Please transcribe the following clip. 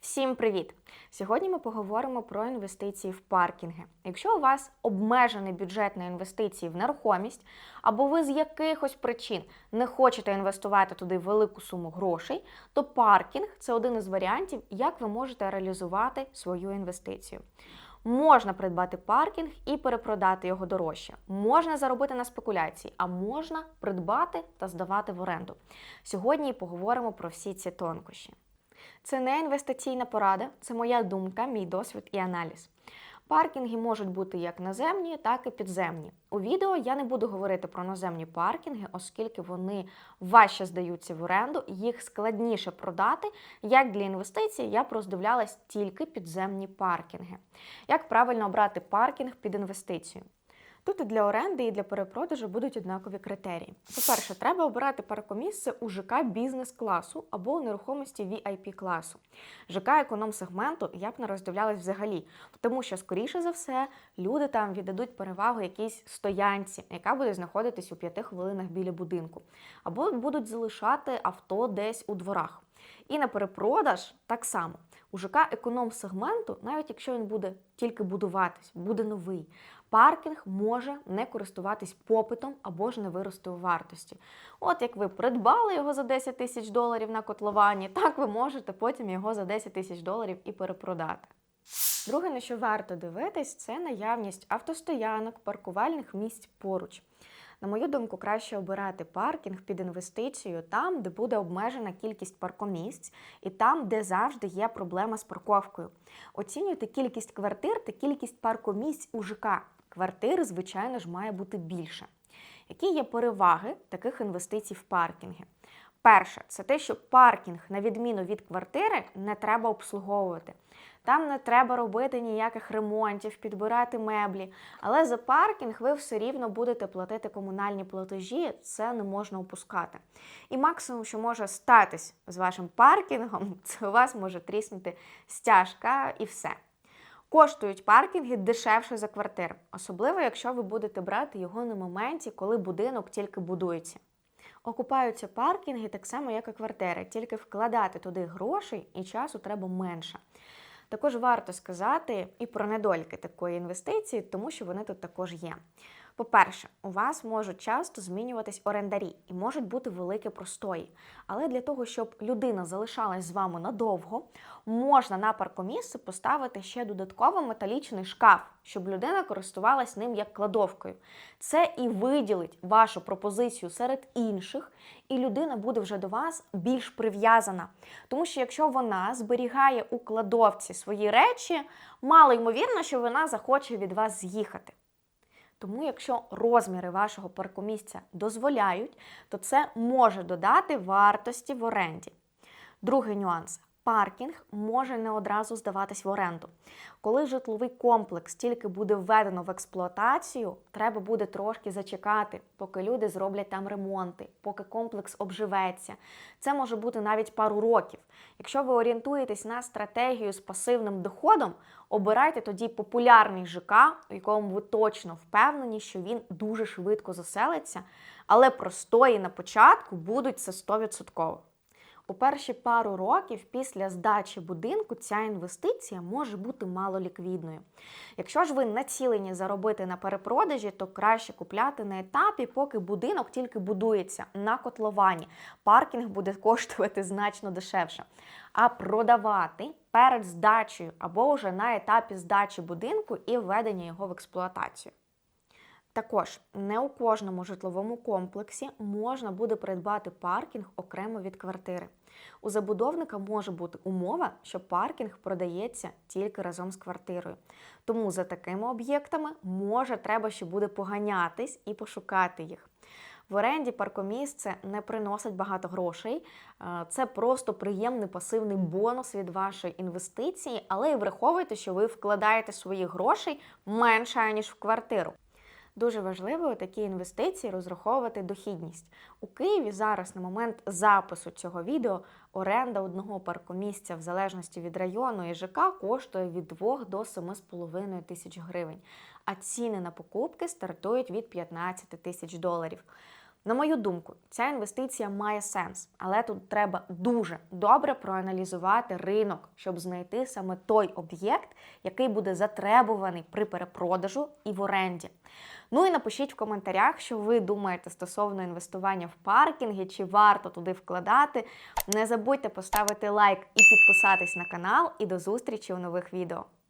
Всім привіт! Сьогодні ми поговоримо про інвестиції в паркінги. Якщо у вас обмежений бюджет на інвестиції в нерухомість, або ви з якихось причин не хочете інвестувати туди велику суму грошей, то паркінг це один із варіантів, як ви можете реалізувати свою інвестицію. Можна придбати паркінг і перепродати його дорожче. Можна заробити на спекуляції, а можна придбати та здавати в оренду. Сьогодні поговоримо про всі ці тонкощі. Це не інвестиційна порада, це моя думка, мій досвід і аналіз. Паркінги можуть бути як наземні, так і підземні. У відео я не буду говорити про наземні паркінги, оскільки вони важче здаються в оренду, їх складніше продати. Як для інвестицій, я роздивлялась тільки підземні паркінги. Як правильно обрати паркінг під інвестицію? Тут і для оренди, і для перепродажу будуть однакові критерії. По-перше, треба обирати паркомісце у ЖК бізнес-класу або у нерухомості VIP класу. ЖК економ-сегменту я б не роздивлялась взагалі, тому що, скоріше за все, люди там віддадуть перевагу якійсь стоянці, яка буде знаходитись у п'яти хвилинах біля будинку, або будуть залишати авто десь у дворах. І на перепродаж так само. У ЖК економ-сегменту, навіть якщо він буде тільки будуватись, буде новий, паркінг може не користуватись попитом або ж не вирости у вартості. От як ви придбали його за 10 тисяч доларів на котловані, так ви можете потім його за 10 тисяч доларів і перепродати. Друге, на що варто дивитись, це наявність автостоянок, паркувальних місць поруч. На мою думку, краще обирати паркінг під інвестицію там, де буде обмежена кількість паркомісць, і там, де завжди є проблема з парковкою. Оцінюйте кількість квартир та кількість паркомісць у ЖК. Квартир, звичайно ж, має бути більше. Які є переваги таких інвестицій в паркінги? Перше, це те, що паркінг, на відміну від квартири, не треба обслуговувати. Там не треба робити ніяких ремонтів, підбирати меблі. Але за паркінг ви все рівно будете платити комунальні платежі, це не можна опускати. І максимум, що може статись з вашим паркінгом, це у вас може тріснути стяжка і все. Коштують паркінги дешевше за квартир, особливо якщо ви будете брати його на моменті, коли будинок тільки будується. Окупаються паркінги так само, як і квартири, тільки вкладати туди грошей і часу треба менше. Також варто сказати і про недоліки такої інвестиції, тому що вони тут також є. По-перше, у вас можуть часто змінюватись орендарі і можуть бути великі простої. Але для того, щоб людина залишалась з вами надовго, можна на паркомісце поставити ще додатково металічний шкаф, щоб людина користувалась ним як кладовкою. Це і виділить вашу пропозицію серед інших, і людина буде вже до вас більш прив'язана. Тому що якщо вона зберігає у кладовці свої речі, мало ймовірно, що вона захоче від вас з'їхати. Тому, якщо розміри вашого паркомісця дозволяють, то це може додати вартості в оренді. Другий нюанс. Паркінг може не одразу здаватись в оренду. Коли житловий комплекс тільки буде введено в експлуатацію, треба буде трошки зачекати, поки люди зроблять там ремонти, поки комплекс обживеться. Це може бути навіть пару років. Якщо ви орієнтуєтесь на стратегію з пасивним доходом, обирайте тоді популярний ЖК, у якому ви точно впевнені, що він дуже швидко заселиться, але простої на початку будуть це 100%. У перші пару років після здачі будинку ця інвестиція може бути малоліквідною. Якщо ж ви націлені заробити на перепродажі, то краще купляти на етапі, поки будинок тільки будується на котловані. Паркінг буде коштувати значно дешевше. А продавати перед здачею або вже на етапі здачі будинку і введення його в експлуатацію. Також не у кожному житловому комплексі можна буде придбати паркінг окремо від квартири. У забудовника може бути умова, що паркінг продається тільки разом з квартирою. Тому за такими об'єктами може треба ще буде поганятись і пошукати їх. В оренді паркомісце не приносить багато грошей, це просто приємний пасивний бонус від вашої інвестиції, але і враховуйте, що ви вкладаєте свої грошей менше, ніж в квартиру. Дуже важливо такі інвестиції розраховувати дохідність. У Києві зараз на момент запису цього відео оренда одного паркомісця в залежності від району і ЖК коштує від 2 до 7,5 тисяч гривень, а ціни на покупки стартують від 15 тисяч доларів. На мою думку, ця інвестиція має сенс, але тут треба дуже добре проаналізувати ринок, щоб знайти саме той об'єкт, який буде затребуваний при перепродажу і в оренді. Ну і напишіть в коментарях, що ви думаєте стосовно інвестування в паркінги, чи варто туди вкладати. Не забудьте поставити лайк і підписатись на канал. І до зустрічі у нових відео.